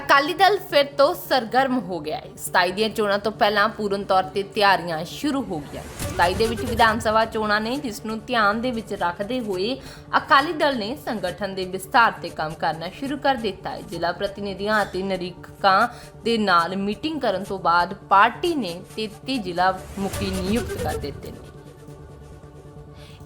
ਅਕਾਲੀ ਦਲ ਫਿਰ ਤੋਂ ਸਰਗਰਮ ਹੋ ਗਿਆ ਹੈ। 27 ਦੀਆਂ ਚੋਣਾਂ ਤੋਂ ਪਹਿਲਾਂ ਪੂਰਨ ਤੌਰ ਤੇ ਤਿਆਰੀਆਂ ਸ਼ੁਰੂ ਹੋ ਗਈਆਂ। 27 ਦੇ ਵਿੱਚ ਵਿਧਾਨ ਸਭਾ ਚੋਣਾਂ ਨੇ, ਜਿਸ ਨੂੰ ਧਿਆਨ ਦੇ ਵਿੱਚ ਰੱਖਦੇ ਹੋਏ ਅਕਾਲੀ ਦਲ ਨੇ ਸੰਗਠਨ ਦੇ ਵਿਸਤਾਰ ਤੇ ਕੰਮ ਕਰਨਾ ਸ਼ੁਰੂ ਕਰ ਦਿੱਤਾ ਹੈ। ਜ਼ਿਲ੍ਹਾ ਪ੍ਰਤੀਨਿਧੀਆਂ ਅਤੇ ਨਿਰੀਖਕਾਂ ਦੇ ਨਾਲ ਮੀਟਿੰਗ ਕਰਨ ਤੋਂ ਬਾਅਦ ਪਾਰਟੀ ਨੇ 33 ਜ਼ਿਲ੍ਹਾ ਮੁਖੀ ਨਿਯੁਕਤ ਕਰ ਦਿੱਤੇ ਨੇ।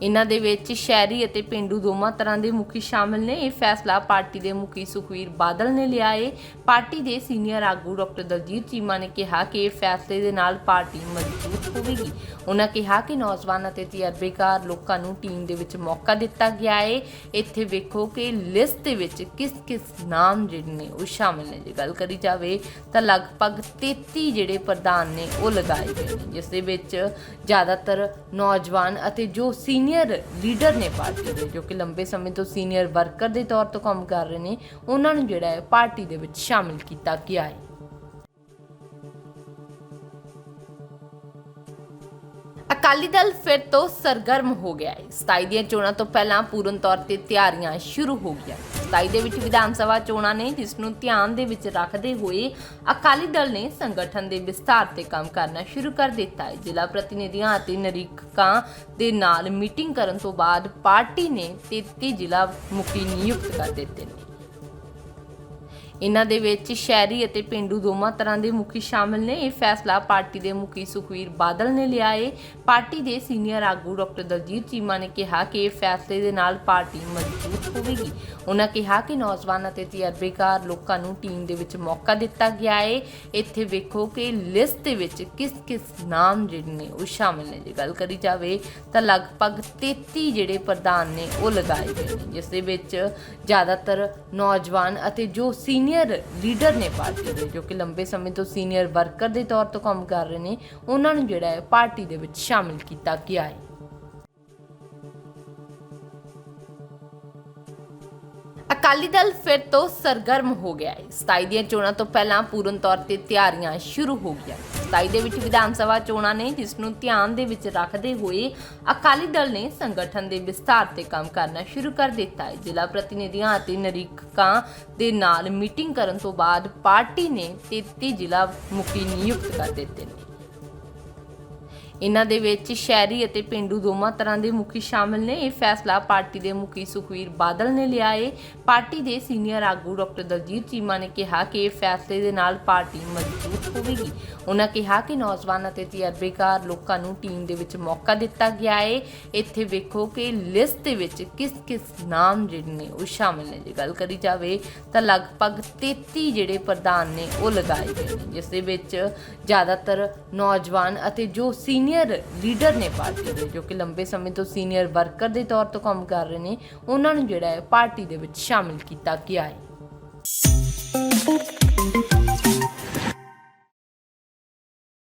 ਇਹਨਾਂ ਦੇ ਵਿੱਚ ਸ਼ਹਿਰੀ ਅਤੇ ਪਿੰਡੂ ਦੋਵਾਂ ਤਰ੍ਹਾਂ ਦੇ ਮੁਖੀ ਸ਼ਾਮਲ ਨੇ। ਇਹ ਫੈਸਲਾ ਪਾਰਟੀ ਦੇ ਮੁਖੀ ਸੁਖਵੀਰ ਬਾਦਲ ਨੇ ਲਿਆ ਏ। ਪਾਰਟੀ ਦੇ ਸੀਨੀਅਰ ਆਗੂ ਡਾਕਟਰ ਦਲਜੀਤ ਚੀਮਾ ਨੇ ਕਿਹਾ ਕਿ ਇਹ ਫੈਸਲੇ ਦੇ ਨਾਲ ਪਾਰਟੀ ਮਜ਼ਬੂਤ ਹੋਵੇਗੀ। ਉਹਨਾਂ ਕਿਹਾ ਕਿ ਨੌਜਵਾਨ ਅਤੇ ਤਜਰਬੇਕਾਰ ਲੋਕਾਂ ਨੂੰ ਟੀਮ ਦੇ ਵਿੱਚ ਮੌਕਾ ਦਿੱਤਾ ਗਿਆ ਹੈ ਇੱਥੇ ਵੇਖੋ ਕਿ ਲਿਸਟ ਦੇ ਵਿੱਚ ਕਿਸ ਕਿਸ ਨਾਮ ਜਿਹੜੇ ਨੇ ਉਹ ਸ਼ਾਮਿਲ ਨੇ। ਜੇ ਗੱਲ ਕਰੀ ਜਾਵੇ ਤਾਂ ਲਗਭਗ 33 ਜਿਹੜੇ ਪ੍ਰਧਾਨ ਨੇ ਉਹ ਲਗਾਏ ਗਏ ਨੇ, ਜਿਸ ਦੇ ਵਿੱਚ ਜ਼ਿਆਦਾਤਰ ਨੌਜਵਾਨ ਅਤੇ ਜੋ ਸੀਨੀਅਰ ਸੀਨੀਅਰ ਲੀਡਰ ਨੇ ਪਾਰਟੀ ਦੇ, ਜੋ ਕਿ ਲੰਬੇ ਸਮੇਂ ਤੋਂ ਸੀਨੀਅਰ ਵਰਕਰ ਦੇ ਤੌਰ ਤੇ ਕੰਮ ਕਰ ਰਹੇ ਨੇ, ਉਹਨਾਂ ਨੂੰ ਜਿਹੜਾ ਹੈ ਪਾਰਟੀ ਦੇ ਵਿੱਚ ਸ਼ਾਮਿਲ ਕੀਤਾ ਗਿਆ ਹੈ। ਅਕਾਲੀ ਦਲ ਫਿਰ ਤੋਂ ਸਰਗਰਮ ਹੋ ਗਿਆ ਹੈ। 27 ਦੀਆਂ ਚੋਣਾਂ ਤੋਂ ਪਹਿਲਾਂ ਪੂਰਨ ਤੌਰ ਤੇ ਤਿਆਰੀਆਂ ਸ਼ੁਰੂ ਹੋ ਗਈਆਂ। 27 ਦੇ ਵਿੱਚ ਵਿਧਾਨ ਸਭਾ ਚੋਣਾਂ ਨੇ, ਜਿਸ ਨੂੰ ਧਿਆਨ ਦੇ ਵਿੱਚ ਰੱਖਦੇ ਹੋਏ ਅਕਾਲੀ ਦਲ ਨੇ ਸੰਗਠਨ ਦੇ ਵਿਸਤਾਰ ਤੇ ਕੰਮ ਕਰਨਾ ਸ਼ੁਰੂ ਕਰ ਦਿੱਤਾ ਹੈ। ਜ਼ਿਲ੍ਹਾ ਪ੍ਰਤੀਨਿਧੀਆਂ ਅਤੇ ਨਿਰੀਖਕਾਂ ਦੇ ਨਾਲ ਮੀਟਿੰਗ ਕਰਨ ਤੋਂ ਬਾਅਦ ਪਾਰਟੀ ਨੇ 33 ਜ਼ਿਲ੍ਹਾ ਮੁਖੀ ਨਿਯੁਕਤ ਕਰ ਦਿੱਤੇ ਨੇ। ਇਹਨਾਂ ਦੇ ਵਿੱਚ ਸ਼ਹਿਰੀ ਅਤੇ ਪਿੰਡੂ ਦੋਵਾਂ ਤਰ੍ਹਾਂ ਦੇ ਮੁਖੀ ਸ਼ਾਮਲ ਨੇ। ਇਹ ਫੈਸਲਾ ਪਾਰਟੀ ਦੇ ਮੁਖੀ ਸੁਖਵੀਰ ਬਾਦਲ ਨੇ ਲਿਆ ਏ। ਪਾਰਟੀ ਦੇ ਸੀਨੀਅਰ ਆਗੂ ਡਾਕਟਰ ਦਲਜੀਤ ਚੀਮਾ ਨੇ ਕਿਹਾ ਕਿ ਇਹ ਫੈਸਲੇ ਦੇ ਨਾਲ ਪਾਰਟੀ ਮਜ਼ਬੂਤ ਹੋਵੇਗੀ। ਉਹਨਾਂ ਕਿਹਾ ਕਿ ਨੌਜਵਾਨ ਅਤੇ ਤਜਰਬੇਕਾਰ ਲੋਕਾਂ ਨੂੰ ਟੀਮ ਦੇ ਵਿੱਚ ਮੌਕਾ ਦਿੱਤਾ ਗਿਆ ਹੈ ਇੱਥੇ ਵੇਖੋ ਕਿ ਲਿਸਟ ਦੇ ਵਿੱਚ ਕਿਸ ਕਿਸ ਨਾਮ ਜਿਹੜੇ ਨੇ ਉਹ ਸ਼ਾਮਿਲ ਨੇ। ਜੇ ਗੱਲ ਕਰੀ ਜਾਵੇ ਤਾਂ ਲਗਭਗ 33 ਜਿਹੜੇ ਪ੍ਰਧਾਨ ਨੇ ਉਹ ਲਗਾਏ ਗਏ ਨੇ, ਜਿਸ ਦੇ ਵਿੱਚ ਜ਼ਿਆਦਾਤਰ ਨੌਜਵਾਨ ਅਤੇ ਜੋ ਸੀਨੀਅਰ ਲੀਡਰ ਨੇ ਪਾਰਟੀ ਦੇ, ਜੋ ਕਿ ਲੰਬੇ ਸਮੇਂ ਤੋਂ ਸੀਨੀਅਰ ਵਰਕਰ ਦੇ ਤੌਰ ਤੇ ਕੰਮ ਕਰ ਰਹੇ ਨੇ, ਉਹਨਾਂ ਨੂੰ ਜਿਹੜਾ ਹੈ ਪਾਰਟੀ ਦੇ ਵਿੱਚ ਸ਼ਾਮਿਲ ਕੀਤਾ ਗਿਆ ਹੈ। ਅਕਾਲੀ ਦਲ ਫਿਰ ਤੋਂ ਸਰਗਰਮ ਹੋ ਗਿਆ ਹੈ। 27 ਦੀਆਂ ਚੋਣਾਂ ਤੋਂ ਪਹਿਲਾਂ ਪੂਰਨ ਤੌਰ ਤੇ ਤਿਆਰੀਆਂ ਸ਼ੁਰੂ ਹੋ ਗਈਆਂ। 27 ਦੇ ਵਿੱਚ ਵਿਧਾਨ ਸਭਾ ਚੋਣਾਂ ਨੇ ਜਿਸ ਨੂੰ ਧਿਆਨ ਦੇ ਵਿੱਚ ਰੱਖਦੇ ਹੋਏ ਅਕਾਲੀ ਦਲ ਨੇ ਸੰਗਠਨ ਦੇ ਵਿਸਥਾਰ ਤੇ ਕੰਮ ਕਰਨਾ ਸ਼ੁਰੂ ਕਰ ਦਿੱਤਾ ਹੈ। ਜ਼ਿਲ੍ਹਾ ਪ੍ਰਤੀਨਿਧੀਆਂ ਅਤੇ ਨਿਰੀਖਕਾਂ ਦੇ ਨਾਲ ਮੀਟਿੰਗ ਕਰਨ ਤੋਂ ਬਾਅਦ ਪਾਰਟੀ ਨੇ 33 ਜ਼ਿਲ੍ਹਾ ਮੁਖੀ ਨਿਯੁਕਤ ਕਰ ਦਿੱਤੇ ਨੇ। ਇਹਨਾਂ ਦੇ ਵਿੱਚ ਸ਼ਹਿਰੀ ਅਤੇ ਪਿੰਡੂ ਦੋਵਾਂ ਤਰ੍ਹਾਂ ਦੇ ਮੁਖੀ ਸ਼ਾਮਲ ਨੇ। ਇਹ ਫੈਸਲਾ ਪਾਰਟੀ ਦੇ ਮੁਖੀ ਸੁਖਵੀਰ ਬਾਦਲ ਨੇ ਲਿਆ ਏ। ਪਾਰਟੀ ਦੇ ਸੀਨੀਅਰ ਆਗੂ ਡਾਕਟਰ ਦਲਜੀਤ ਚੀਮਾ ਨੇ ਕਿਹਾ ਕਿ ਇਹ ਫੈਸਲੇ ਦੇ ਨਾਲ ਪਾਰਟੀ ਮਜ਼ਬੂਤ ਹੋਵੇਗੀ। ਉਹਨਾਂ ਕਿਹਾ ਕਿ ਨੌਜਵਾਨ ਅਤੇ ਤਜਰਬੇਕਾਰ ਲੋਕਾਂ ਨੂੰ ਟੀਮ ਦੇ ਵਿੱਚ ਮੌਕਾ ਦਿੱਤਾ ਗਿਆ ਹੈ ਇੱਥੇ ਵੇਖੋ ਕਿ ਲਿਸਟ ਦੇ ਵਿੱਚ ਕਿਸ ਕਿਸ ਨਾਮ ਜਿਹੜੇ ਨੇ ਉਹ ਸ਼ਾਮਿਲ ਨੇ। ਜੇ ਗੱਲ ਕਰੀ ਜਾਵੇ ਤਾਂ ਲਗਭਗ 33 ਜਿਹੜੇ ਪ੍ਰਧਾਨ ਨੇ ਉਹ ਲਗਾਏ ਗਏ ਨੇ, ਜਿਸ ਦੇ ਵਿੱਚ ਜ਼ਿਆਦਾਤਰ ਨੌਜਵਾਨ ਅਤੇ ਜੋ ਸੀਨੀਅਰ ਲੀਡਰ ਨੇ ਪਾਰਟੀ ਦੇ ਜੋ ਕਿ ਲੰਬੇ ਸਮੇਂ ਤੋਂ ਸੀਨੀਅਰ ਵਰਕਰ ਦੇ ਤੌਰ ਤੇ ਕੰਮ ਕਰ ਰਹੇ ਨੇ, ਉਹਨਾਂ ਨੂੰ ਜਿਹੜਾ ਹੈ ਪਾਰਟੀ ਦੇ ਵਿੱਚ ਸ਼ਾਮਿਲ ਕੀਤਾ ਗਿਆ ਹੈ।